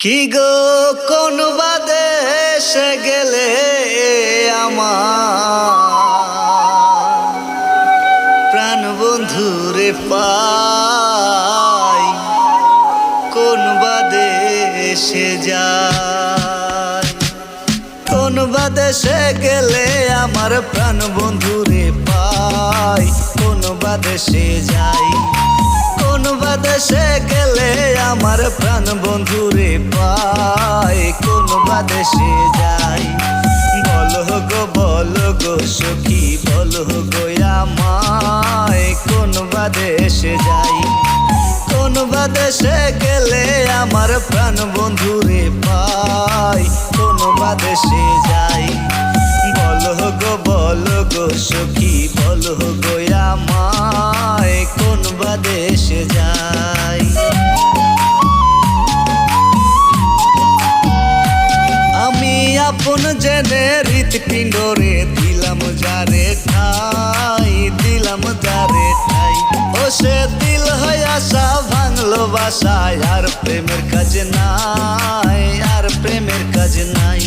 কি গো, কোন বাদেশে গেলে আমার? প্রাণ বন্ধুরে পাই, কোন বাদেশে যায়? কোন বাদেশে গেলে আমার প্রাণ বন্ধুরে পাই, কোন বাদেশে যাই কোন বাদেশে গেলে আমার প্রাণ বন্ধুরে পাই কোন বাদেশে যাই। বলো গো বলো গো সখী, বলো গো আমায়। কোন বাদেশে যাই। কোন বাদেশে গেলে আমার প্রাণ বন্ধুরে পাই কোন বাদেশে যাই। বলো গো বলো গো সখী, বলো গো আমায়। আপন জেনে হৃৎপিণ্ডরে দিলাম যারে ঠাই, দিলাম যারে ঠাই। ও সে দিল হয় আশা, ভাঙলো বাসায়, আর প্রেমের কাজ নাই, আর প্রেমের কাজ নাই।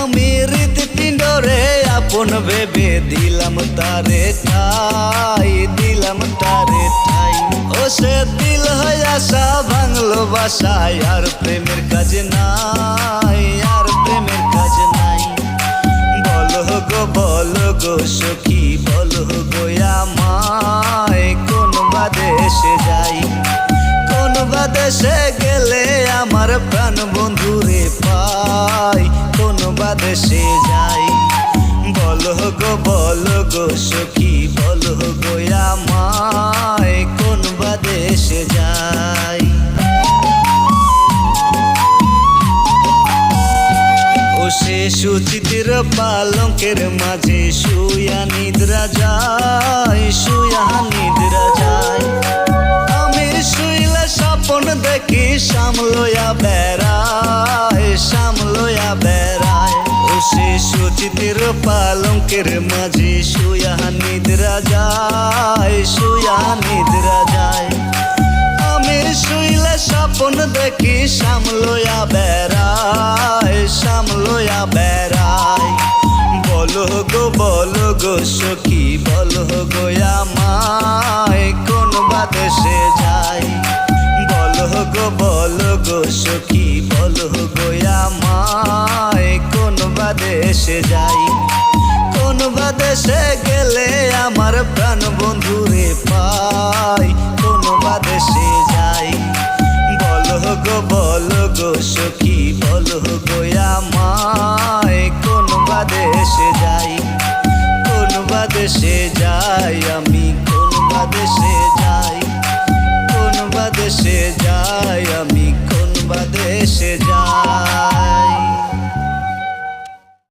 আমি হৃৎপিণ্ডরে আপন ভেবে দিলাম তারে ঠাই, দিলাম তারে ঠাই। ও সে দিল হয় আশা, ভাঙলো বাসায়, আর প্রেমের কাজ নাই, আর প্রেমের গো সখী বলো গো আমায়, কোন বাদেশে যাই? কোন বাদেশে গেলে আমার প্রাণ বন্ধুরে পাই? কোন বাদেশে যাই? বলো গো বলো গো সখী, বলো গো আমায়, কোন বাদেশে যাই? পালঙ্কের মাঝে শুয়া নিদ্রা যায়, শুয়া নিদ্রা যায়। আমি শুইলে স্বপন দেখি সামলয়া বেড়ায় সামলয়া বেড়ায়। ও সে সুচিতির পালঙ্কের মাঝে শুয়া নিদ্রা যায়, শুয়া নিদ্রা যায়। আমি শুইলে স্বপন দেখি সামলয়া বেড়ায় সামলয়া বেড়ায়। গো, বলো গো সখী, বলো গো আমায়, কোন বাদেশে যাই বলো গো বলো গো সখী, বলো গো আমায়, কোন বাদেশে যাই কোন বাদেশে গেলে আমার প্রাণ বন্ধুরে পাই কোন বাদেশে যাই বলো গো বলো গো সখী, বলো গো আমায়, কোন বাদেশে বাদেশে যাই আমি কোন বাদেশে যাই? কোন বাদেশে যাই আমি কোন বাদেশে যাই?